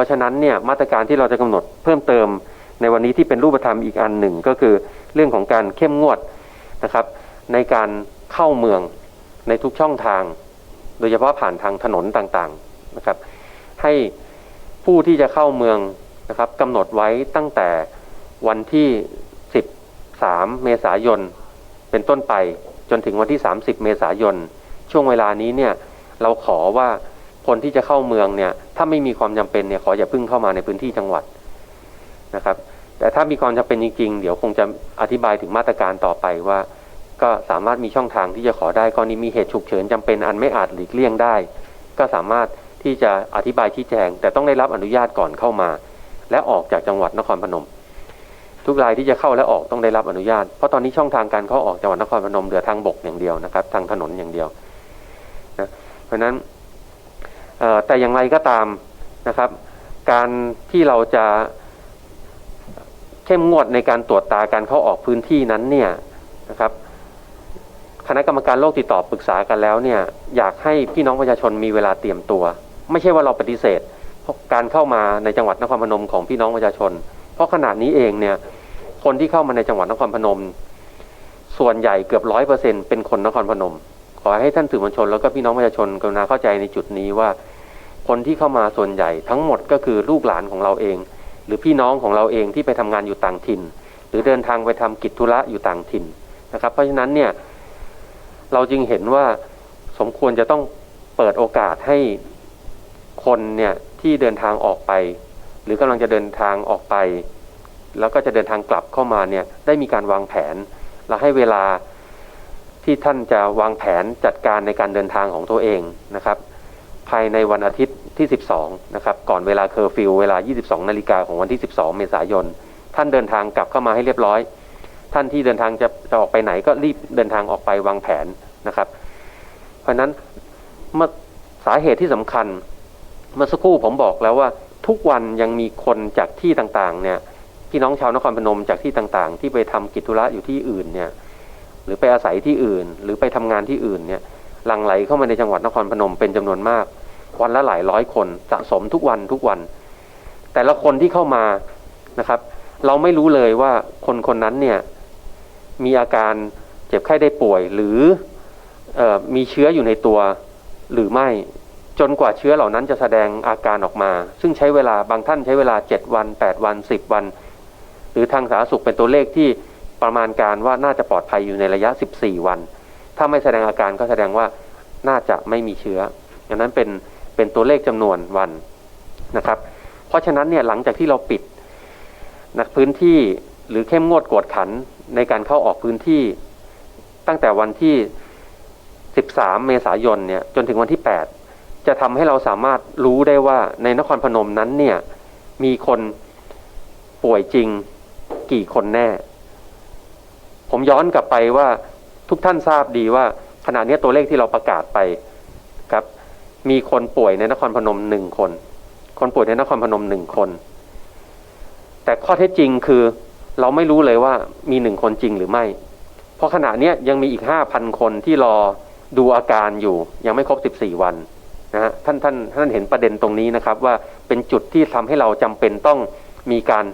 ราะฉะนั้นเนี่ยมาตรการที่เราจะกำหนดเพิ่มเติมในวันนี้ที่เป็นรูปธรรมอีกอันหนึ่งก็คือเรื่องของการเข้มงวดนะครับ ในการเข้าเมืองในทุกช่องทาง โดยเฉพาะผ่านทางถนนต่างๆนะครับ ให้ผู้ที่จะเข้าเมืองนะครับกำหนดไว้ตั้งแต่วันที่ 13 เมษายน เป็นต้นไปจนถึงวันที่ 30 เมษายน ช่วงเวลานี้เนี่ยเราขอว่า คนที่จะเข้าเมืองเนี่ย ถ้าไม่มีความจำเป็นเนี่ยขออย่าพึ่งเข้ามาในพื้นที่จังหวัดนะครับ แต่ถ้ามีความจำเป็นจริง ๆ เดี๋ยวคงจะอธิบายถึงมาตรการต่อไปว่า ก็สามารถมีช่องทางที่จะขอได้กรณีมีเหตุฉุกเฉินจำเป็นอันไม่อาจหลีกเลี่ยงได้ ก็สามารถที่จะอธิบายชี้แจง แต่ต้องได้รับอนุญาตก่อนเข้ามา และออกจากจังหวัดนครพนม ทุกรายที่จะเข้าและออกต้องได้รับอนุญาต เพราะตอนนี้ช่องทางการเข้าออกจังหวัดนครพนมเหลือทางบกอย่างเดียวนะครับ ทางถนนอย่างเดียวนะเพราะฉะนั้น แต่อย่างไรก็ตามนะครับ การที่เราจะเข้มงวดในการตรวจตาการเข้าออกพื้นที่นั้นเนี่ยนะครับคณะกรรมการโรคติดต่อปรึกษากันแล้วเนี่ยอยากให้พี่น้องประชาชนมีเวลาเตรียมตัว ไม่ใช่ว่าเราปฏิเสธการเข้ามาในจังหวัดนครพนมของพี่น้องประชาชน เพราะขนาดนี้เองเนี่ยคนที่เข้ามาในจังหวัดนครพนม ส่วนใหญ่เกือบร้อยเปอร์เซ็นเป็นคนนครพนม ขอให้ท่านสื่อมวลชนแล้วก็พี่น้องประชาชนกรุณาเข้าใจในจุดนี้ว่า คนที่เข้ามาส่วนใหญ่ทั้งหมดก็คือลูกหลานของเราเอง หรือพี่น้องของเราเองที่ไปทำงานอยู่ต่างถิ่น หรือเดินทางไปทำกิจธุระอยู่ต่างถิ่นนะครับ เพราะฉะนั้นเนี่ยเราจึงเห็นว่าสมควรจะต้องเปิดโอกาสให้คนเนี่ยที่เดินทางออกไป หรือกำลังจะเดินทางออกไป แล้วก็จะเดินทางกลับเข้ามาเนี่ยได้มีการวางแผน และให้เวลาที่ท่านจะวางแผนจัดการในการเดินทางของตัวเองนะครับ ภายในวันอาทิตย์ที่ 12 นะครับ ก่อนเวลาเคอร์ฟิวเวลา 22 นาฬิกาของวันที่ 12 เมษายน ท่านเดินทางกลับเข้ามาให้เรียบร้อย ท่านที่เดินทางจะจะออกไปไหนก็รีบเดินทางออกไปวางแผนนะครับ เพราะฉะนั้นเมื่อสาเหตุที่สำคัญ เมื่อสักครู่ผมบอกแล้วว่าทุกวันยังมีคนจากที่ต่างๆ เนี่ยพี่น้องชาวนครพนมจากที่ต่างๆ ที่ไปทำกิจธุระอยู่ที่อื่นเนี่ย หรือไปอาศัยที่อื่น หรือไปทำงานที่อื่นเนี่ย หลั่งไหลเข้ามาในจังหวัดนครพนมเป็นจำนวนมาก วันละหลายร้อยคนสะสมทุกวันทุกวัน แต่ละคนที่เข้ามานะครับ เราไม่รู้เลยว่าคนคนนั้นเนี่ยมีอาการเจ็บไข้ได้ป่วย หรือออมีเชื้ออยู่ในตัวหรือไม่จนกว่าเชื้อเหล่านั้นจะแสดงอาการออกมา ซึ่งใช้เวลาบางท่านใช้เวลา 7 วัน 8 วัน 10 วัน หรือทางสาธารณสุขเป็นตัวเลขที่ประมาณการว่าน่าจะปลอดภัยอยู่ในระยะ 14 วัน ถ้าไม่แสดงอาการก็แสดงว่าน่าจะไม่มีเชื้อดังนั้นเป็นเป็นตัวเลขจำนวนวันนะครับ เพราะฉะนั้นเนี่ยหลังจากที่เราปิดนะพื้นที่หรือเข้มงวดกวดขันในการเข้าออกพื้นที่ ตั้งแต่วันที่ 13 เมษายนเนี่ยจนถึงวันที่ 8 จะทำให้เราสามารถรู้ได้ว่าในนครพนมนั้นเนี่ยมีคนป่วยจริงกี่คนแน่ ผมย้อนกลับไปว่า ทุกท่านทราบดีว่าขณะนี้ตัวเลขที่เราประกาศไปครับ มีคนป่วยในนครพนมหนึ่งคน คนป่วยในนครพนมหนึ่งคน แต่ข้อเท็จจริงคือเราไม่รู้เลยว่ามีหนึ่งคนจริงหรือไม่ เพราะขณะนี้ยังมีอีกห้าพันคนที่รอดูอาการอยู่ ยังไม่ครบสิบสี่วันนะฮะท่านท่านท่านเห็นประเด็นตรงนี้นะครับ ว่าเป็นจุดที่ทำให้เราจำเป็นต้องมีการ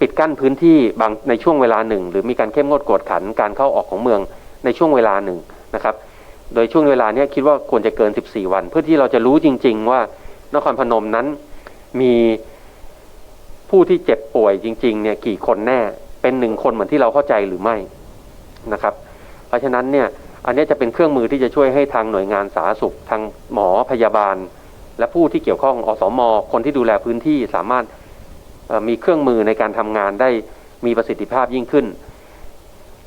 ปิดกั้นพื้นที่บางในช่วงเวลาหนึ่ง หรือมีการเข้มงวดกวดขันการเข้าออกของเมือง ในช่วงเวลาหนึ่งนะครับ โดยช่วงเวลาเนี้ยคิดว่าควรจะเกิน 14 วัน เพื่อที่เราจะรู้จริง ๆ ว่านครพนมนั้นมีผู้ที่เจ็บป่วยจริง ๆ เนี่ยกี่คนแน่เป็นหนึ่งคนเหมือนที่เราเข้าใจหรือไม่นะครับ เพราะฉะนั้นเนี่ยอันนี้จะเป็นเครื่องมือที่จะช่วยให้ทางหน่วยงานสาธารณสุข ทางหมอพยาบาล และผู้ที่เกี่ยวข้องอสมคนที่ดูแลพื้นที่สามารถมีเครื่องมือในการทำงานได้มีประสิทธิภาพยิ่งขึ้น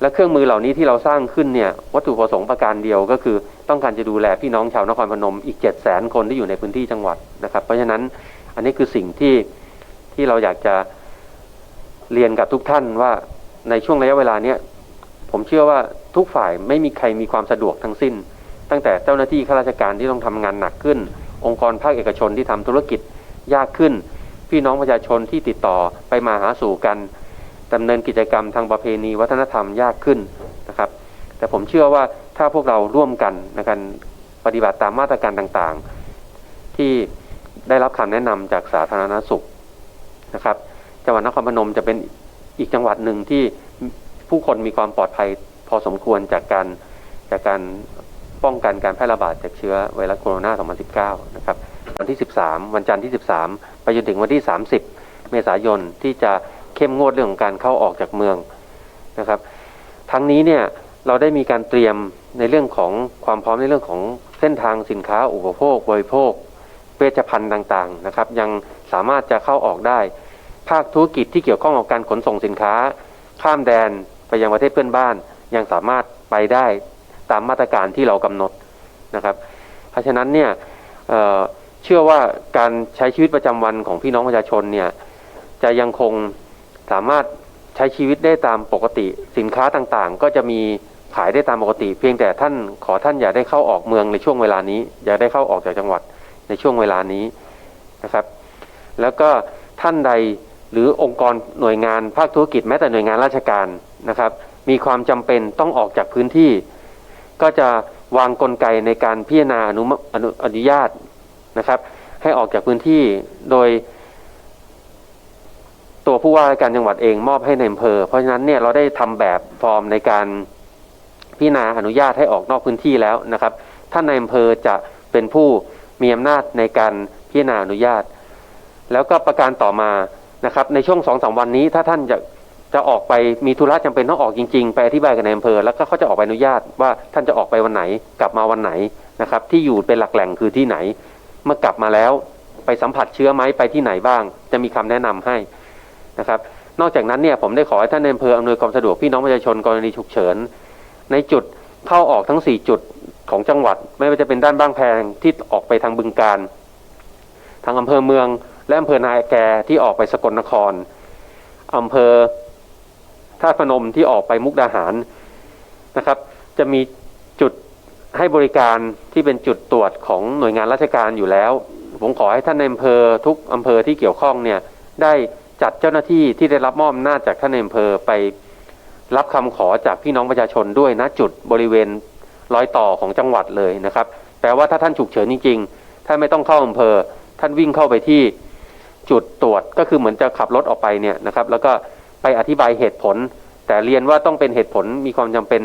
และเครื่องมือเหล่านี้ที่เราสร้างขึ้นเนี่ยวัตถุประสงค์ประการเดียวก็คือ ต้องการจะดูแลพี่น้องชาวนครพนมอีกเจ็ดแสนคนที่อยู่ในพื้นที่จังหวัดนะครับ เพราะฉะนั้นอันนี้คือสิ่งที่ที่เราอยากจะเรียนกับทุกท่านว่าในช่วงระยะเวลาเนี้ยผมเชื่อว่าทุกฝ่ายไม่มีใครมีความสะดวกทั้งสิ้น ตั้งแต่เจ้าหน้าที่ข้าราชการที่ต้องทำงานหนักขึ้น องค์กรภาคเอกชนที่ทำธุรกิจยากขึ้น พี่น้องประชาชนที่ติดต่อไปมาหาสู่กัน ดำเนินกิจกรรมทางประเพณีวัฒนธรรมยากขึ้นนะครับ แต่ผมเชื่อว่าถ้าพวกเราร่วมกันในการปฏิบัติตามมาตรการต่างๆ ที่ได้รับคำแนะนำจากสาธารณสุขนะครับ จังหวัดนครพนมจะเป็นอีกจังหวัดหนึ่งที่ผู้คนมีความปลอดภัยพอสมควรจากการจากการป้องกันการแพร่ระบาดจากเชื้อไวรัสโคโรนา 2019 นะครับ วันที่ 13 วันจันทร์ที่ 13 ไปจนถึงวันที่ 30 เมษายนที่จะ เข้มงวดเรื่องของการเข้าออกจากเมืองนะครับ ทั้งนี้เนี่ยเราได้มีการเตรียมในเรื่องของความพร้อมในเรื่องของเส้นทางสินค้าอุปโภคบริโภคเวชภัณฑ์ต่างๆนะครับ ยังสามารถจะเข้าออกได้ ภาคธุรกิจที่เกี่ยวข้องกับการขนส่งสินค้า ข้ามแดนไปยังประเทศเพื่อนบ้าน ยังสามารถไปได้ตามมาตรการที่เรากำหนดนะครับ เพราะฉะนั้นเนี่ยเเชื่อว่าการใช้ชีวิตประจำวันของพี่น้องประชาชนเนี่ยจะยังคง สามารถใช้ชีวิตได้ตามปกติ สินค้าต่างๆ ก็จะมีขายได้ตามปกติ เพียงแต่ท่านขอท่านอย่าได้เข้าออกเมืองในช่วงเวลานี้ อย่าได้เข้าออกจากจังหวัดในช่วงเวลานี้นะครับ แล้วก็ท่านใดหรือองค์กรหน่วยงานภาคธุรกิจแม้แต่หน่วยงานราชการนะครับ มีความจำเป็นต้องออกจากพื้นที่ ก็จะวางกลไกในการพิจารณาอนุอนุอนุญาตนะครับ ให้ออกจากพื้นที่โดย ตัวผู้ว่าการจังหวัดเองมอบให้ในอำเภอ เพราะฉะนั้นเนี่ยเราได้ทำแบบฟอร์มในการพิจารณาอนุญาตให้ออกนอกพื้นที่แล้วนะครับท่านในอำเภอจะเป็นผู้มีอำนาจในการพิจารณาอนุญาต แล้วก็ประการต่อมานะครับ ในช่วงสองสามวันนี้ ถ้าท่านจะจะออกไปมีธุระจำเป็นต้องออกจริง ๆ ไปอธิบายกับในอำเภอแล้วก็เขาจะออกใบอนุญาตว่าท่านจะออกไปวันไหน กลับมาวันไหนนะครับ ที่อยู่เป็นหลักแหล่งคือที่ไหน เมื่อกลับมาแล้ว ไปสัมผัสเชื้อไหมไปที่ไหนบ้าง จะมีคำแนะนำให้ นะครับ นอกจากนั้นเนี่ยผมได้ขอให้ท่านในอำเภออำนวยความสะดวกพี่น้องประชาชนกรณีฉุกเฉิน ในจุดเข้าออกทั้ง 4 จุดของจังหวัด ไม่ว่าจะเป็นด้านบ้างแพงที่ออกไปทางบึงการ ทางอำเภอเมือง และอำเภอนาแกที่ออกไปสกลนครอำเภอท่าพนมที่ออกไปมุกดาหารนะครับ จะมีจุดให้บริการที่เป็นจุดตรวจของหน่วยงานราชการอยู่แล้ว ผมขอให้ท่านในอำเภอทุกอำเภอที่เกี่ยวข้องเนี่ยได้ จัดเจ้าหน้าที่ที่ได้รับมอบอำนาจจากท่านอำเภอไปรับคำขอจากพี่น้องประชาชนด้วยณจุดบริเวณรอยต่อของจังหวัดเลยนะครับแปลว่าถ้าท่านฉุกเฉินจริงๆท่านไม่ต้องเข้าอำเภอ ท่านวิ่งเข้าไปที่จุดตรวจก็คือเหมือนจะขับรถออกไปเนี่ยนะครับ แล้วก็ไปอธิบายเหตุผล แต่เรียนว่าต้องเป็นเหตุผลมีความจำเป็น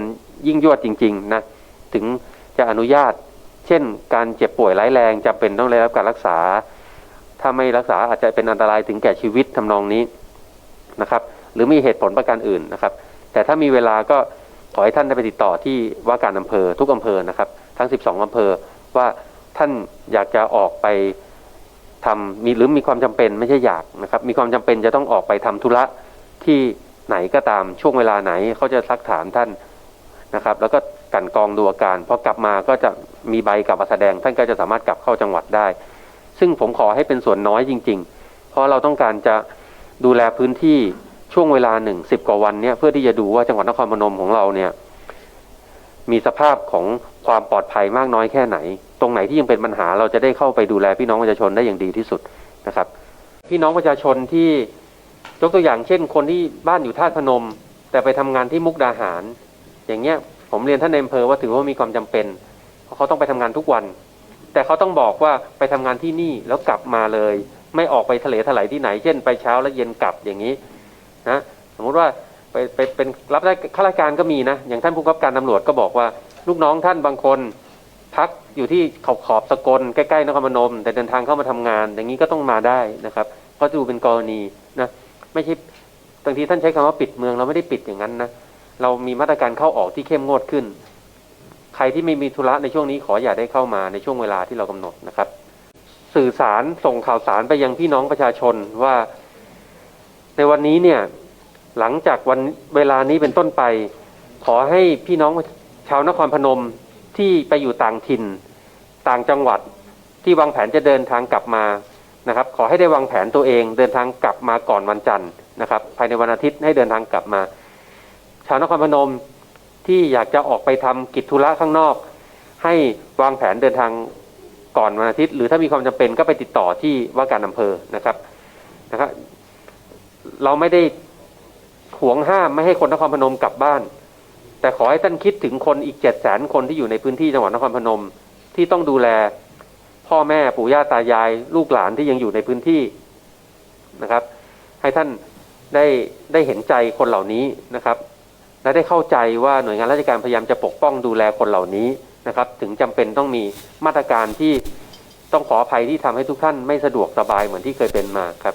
ยิ่งยวดจริงๆนะถึงจะอนุญาต เช่น การเจ็บป่วยร้ายแรงจำเป็นต้องได้รับการรักษา ถ้าไม่รักษาอาจจะเป็นอันตรายถึงแก่ชีวิตทำนองนี้นะครับ หรือมีเหตุผลประการอื่นนะครับ แต่ถ้ามีเวลาก็ขอให้ท่านได้ไปติดต่อที่ว่าการอำเภอทุกอำเภอนะครับ ทั้ง 12อำเภอว่าท่านอยากจะออกไปทำมีหรือมีความจำเป็นไม่ใช่อยากนะครับ มีความจำเป็นจะต้องออกไปทำธุระที่ไหนก็ตามช่วงเวลาไหนเขาจะซักถามท่านนะครับ แล้วก็กันกองดูอาการพอกลับมาก็จะมีใบกลับมาแสดงท่านก็จะสามารถกลับเข้าจังหวัดได้ ซึ่งผมขอให้เป็นส่วนน้อยจริง ๆ เพราะเราต้องการจะดูแลพื้นที่ช่วงเวลาหนึ่งสิบกว่าวันเนี่ยเพื่อที่จะดูว่าจังหวัดนครพนมของเราเนี่ย มีสภาพของความปลอดภัยมากน้อยแค่ไหน ตรงไหนที่ยังเป็นปัญหา เราจะได้เข้าไปดูแลพี่น้องประชาชนได้อย่างดีที่สุดนะครับ พี่น้องประชาชนที่ยกตัวอย่างเช่น คนที่บ้านอยู่ท่าพนม แต่ไปทำงานที่มุกดาหาร อย่างเงี้ย ผมเรียนท่านในอำเภอว่าถือว่ามีความจำเป็นเพราะเขาต้องไปทำงานทุกวัน แต่เขาต้องบอกว่าไปทำงานที่นี่แล้วกลับมาเลย ไม่ออกไปทะเลถลายที่ไหน เช่น ไปเช้าแล้วเย็นกลับอย่างนี้นะสมมุติว่าไปไปเป็นรับได้ข้าราชการก็มีนะ อย่างท่านผู้กำกับการตำรวจก็บอกว่า ลูกน้องท่านบางคนพักอยู่ที่ขอบขอบสกลใกล้ๆนครพนม แต่เดินทางเข้ามาทำงาน อย่างนี้ก็ต้องมาได้นะครับ ก็ดูเป็นกรณีนะไม่ใช่บางทีท่านใช้คำว่าปิดเมืองเราไม่ได้ปิดอย่างนั้นนะเรามีมาตรการเข้าออกที่เข้มงวดขึ้น ใครที่ไม่มีธุระในช่วงนี้ขออย่าได้เข้ามาในช่วงเวลาที่เรากำหนดนะครับ สื่อสารส่งข่าวสารไปยังพี่น้องประชาชนว่า ในวันนี้เนี่ย หลังจากวันเวลานี้เป็นต้นไป ขอให้พี่น้องชาวนครพนมที่ไปอยู่ต่างถิ่น ต่างจังหวัดที่วางแผนจะเดินทางกลับมานะครับ ขอให้ได้วางแผนตัวเอง เดินทางกลับมาก่อนวันจันทร์นะครับ ภายในวันอาทิตย์ให้เดินทางกลับมา ชาวนครพนม ที่อยากจะออกไปทำกิจธุระข้างนอก ให้วางแผนเดินทางก่อนวันอาทิตย์ หรือถ้ามีความจำเป็นก็ไปติดต่อที่ว่าการอำเภอนะครับนะครับ เราไม่ได้ห่วงห้ามไม่ให้คนนครพนมกลับบ้าน แต่ขอให้ท่านคิดถึงคนอีกเจ็ดแสนคนที่อยู่ในพื้นที่จังหวัดนครพนมที่ต้องดูแลพ่อแม่ปู่ย่าตายาย ลูกหลานที่ยังอยู่ในพื้นที่นะครับ ให้ท่านได้ได้เห็นใจคนเหล่านี้นะครับ และได้เข้าใจว่าหน่วยงานราชการพยายามจะปกป้องดูแลคนเหล่านี้นะครับ ถึงจำเป็นต้องมีมาตรการที่ต้องขออภัยที่ทำให้ทุกท่านไม่สะดวกสบายเหมือนที่เคยเป็นมาครับ